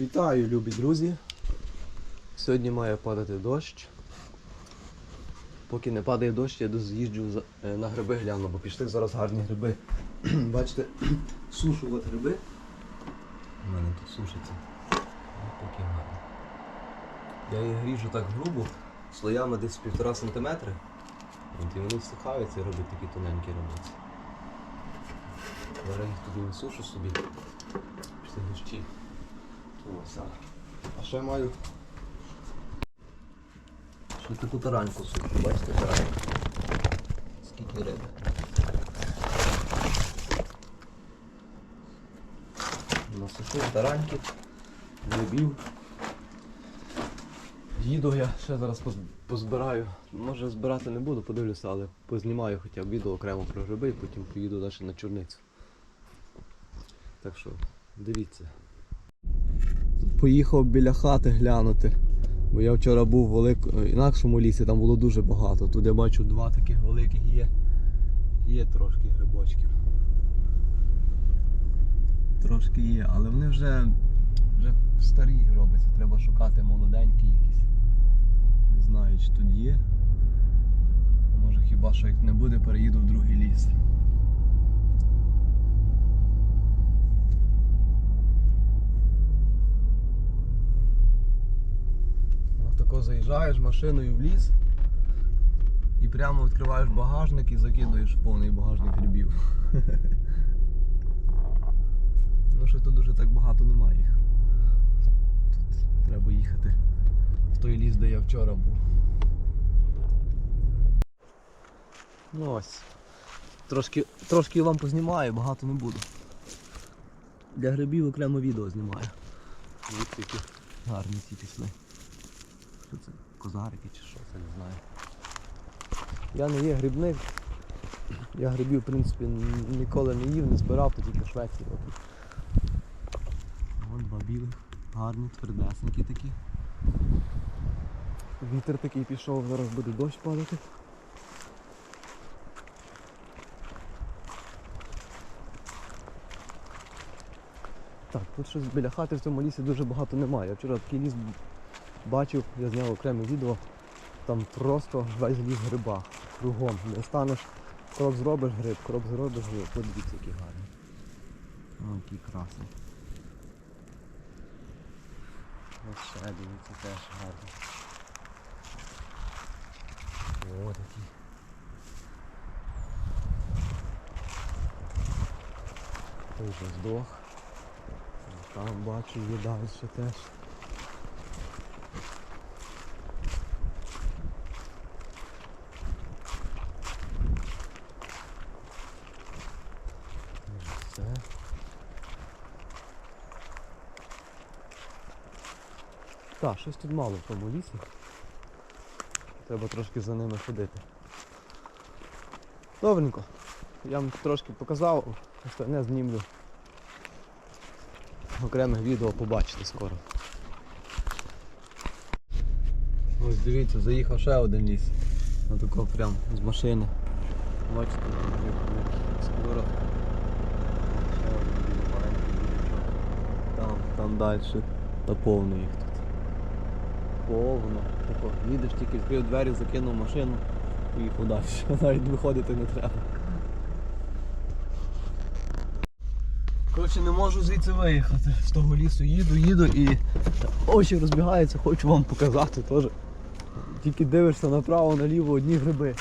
Вітаю, любі друзі. Сьогодні має падати дощ. Поки не падає дощ, я з'їжджу е, на гриби гляну, бо пішли зараз гарні гриби. Бачите, сушу от гриби. У мене тут сушиться. Поки гарно. Я їх гріжу так грубо, слоями десь півтора сантиметри. І вони всихаються і роблять такі тоненькі робиться. Зараз їх туди сушу собі. Після дощі. Ось, а. Ще маю. Ще таку тараньку сушу, бачите, тараньку. Скільки риби. Насушив тараньки, грибів. Їду я ще зараз позбираю. Може збирати не буду, подивлюся, але познімаю хоча б відео окремо про гриби і потім поїду далі на чорницю. Так що, дивіться. Поїхав біля хати глянути. Бо я вчора був в велик... інакшому лісі, там було дуже багато. Тут я бачу два таких великих є. Є трошки грибочків. Трошки є, але вони вже, вже старі робляться. Треба шукати молоденькі якісь. Не знаю, чи тут є. Може хіба що як не буде, переїду в другий ліс. Отако заїжджаєш машиною в ліс і прямо відкриваєш багажник і закидуєш в повний багажник грибів. Ну що тут дуже так багато немає їх. Тут треба їхати в той ліс, де я вчора був. Ну ось. Трошки, трошки лампу знімаю, багато не буду. Для грибів окремо відео знімаю. Гарні ці пішли. Козарики чи що, це не знаю. Я не є грибник. Я грибів, в принципі, ніколи не їв, не збирав, то тільки в Швеції робив. Вон два білих, гарні, твердесенькі такі. Вітер такий пішов, зараз буде дощ падати. Так, тут щось біля хати в цьому лісі дуже багато немає. Я вчора такий ліс бачив, я зняв окреме відео, там просто весь ліс в грибах. Кругом. Не станеш, крок зробиш гриб, крок зробиш гриб. Подивіться, які гарні. О, які красні. Ось ще дивіться, теж гарні. О, такі. Той вже здох. Там бачу, є далі теж. Все. Так, щось тут мало в тому лісі. Треба трошки за ними ходити. Добренько. Я вам трошки показав, остальне знімлю. Окреме відео побачите скоро. Ось дивіться, заїхав ще один ліс. Отако прям з машини. Бачите, скоро. Там, там далі. Та повно їх. Повно. Тако, їдеш тільки відкрив двері, закинув машину, поїхав далі. Навіть виходити не треба. Коротше, не можу звідси виїхати. З того лісу їду, їду і очі розбігаються, хочу вам показати теж. Тільки дивишся направо, наліво одні гриби.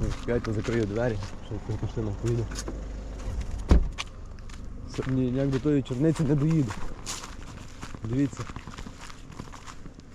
Ну, Чекайте, закрию двері, щоб машина поїде. Ні, ніяк до тої чорниці не доїду. Дивіться.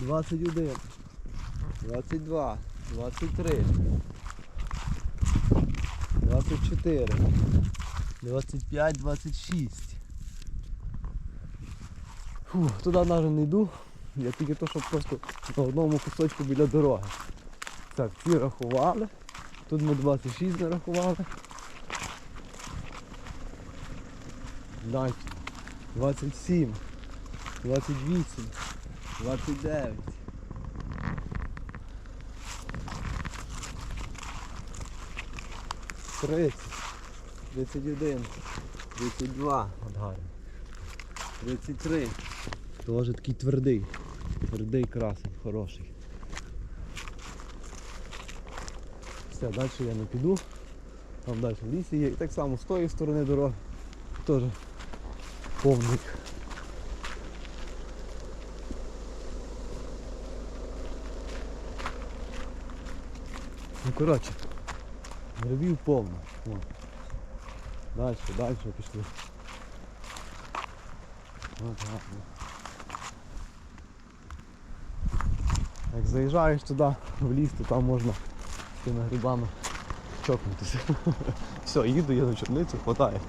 21, 22, 23, 24, 25, 26. Фу, туди навіть не йду. Я тільки то, що просто на одному кусочку біля дороги. Так, ці рахували. Тут ми 26 нарахували. Далі. 27, 28, 29. 30, 31, 32, от 33. Теж такий твердий. Твердий красень, хороший. Все, далі я не піду. Там далі в лісі є. І так само з тої сторони дороги. Теж повник. Ну коротше, грибів повно. Далі, далі пішли. Як заїжджаєш туди в ліс, то там можна тими грибами чокнутися. Все, їду я на чорницю, хватає.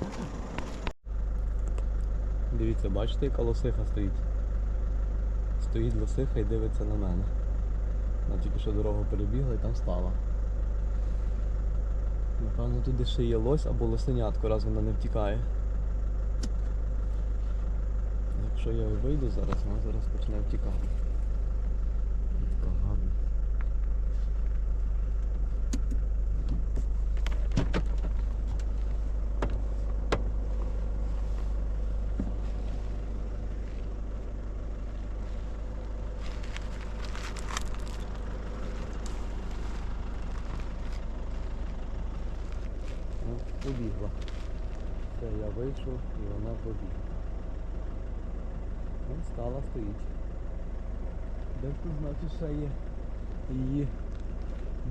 Дивіться, бачите, яка лосиха стоїть. Стоїть лосиха і дивиться на мене. Вона тільки що дорогу перебігла і там стала. Напевно, туди ще є лось або лосенятко, раз вона не втікає. Якщо я вийду зараз, вона зараз почне втікати. Побігла. Все, я вийшов і вона побігла. Ну, стала, стоїть. Де тут, значить, ще є її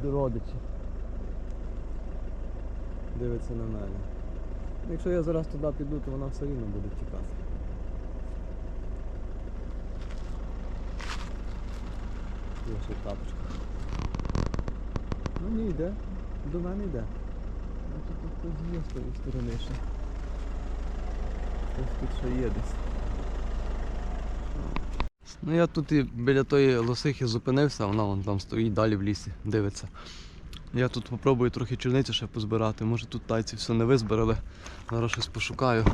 родичі. Дивиться на мене. Якщо я зараз туди піду, то вона все рівно буде втікати. Є ще тапочка. Ну не йде. До мене йде. Хтось є з тої сторони ще. Хтось тут ще є десь. Ну я тут і біля тої лосихи зупинився, вона вон там стоїть далі в лісі, дивиться. Я тут попробую трохи чорниці ще позбирати. Може тут тайці все не визбирали. Зараз щось пошукаю.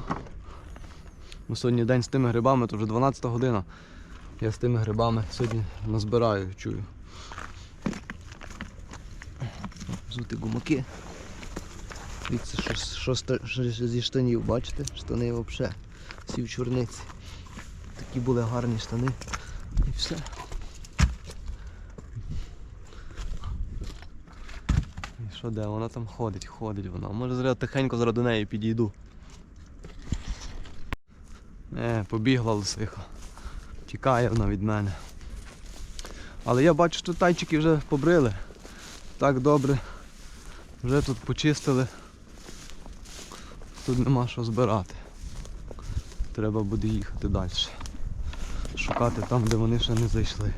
Ну, сьогодні день з тими грибами, то вже 12 година. Я з тими грибами сьогодні назбираю, чую. Взути гумаки. Дивіться, що, що, що зі штанів, бачите? Штани взагалі. Всі в чорниці. Такі були гарні штани. І все. І що де? Вона там ходить, ходить вона. Може зараз тихенько зараз до неї підійду. Е, побігла лисиха. Тікає вона від мене. Але я бачу, що тайчики вже побрили. Так добре. Вже тут почистили. Тут нема що збирати. Треба буде їхати далі. Шукати там, де вони ще не зайшли.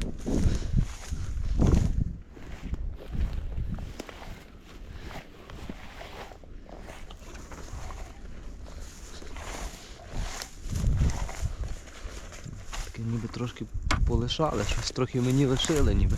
Таке ніби трошки полишали, щось трохи мені лишили ніби.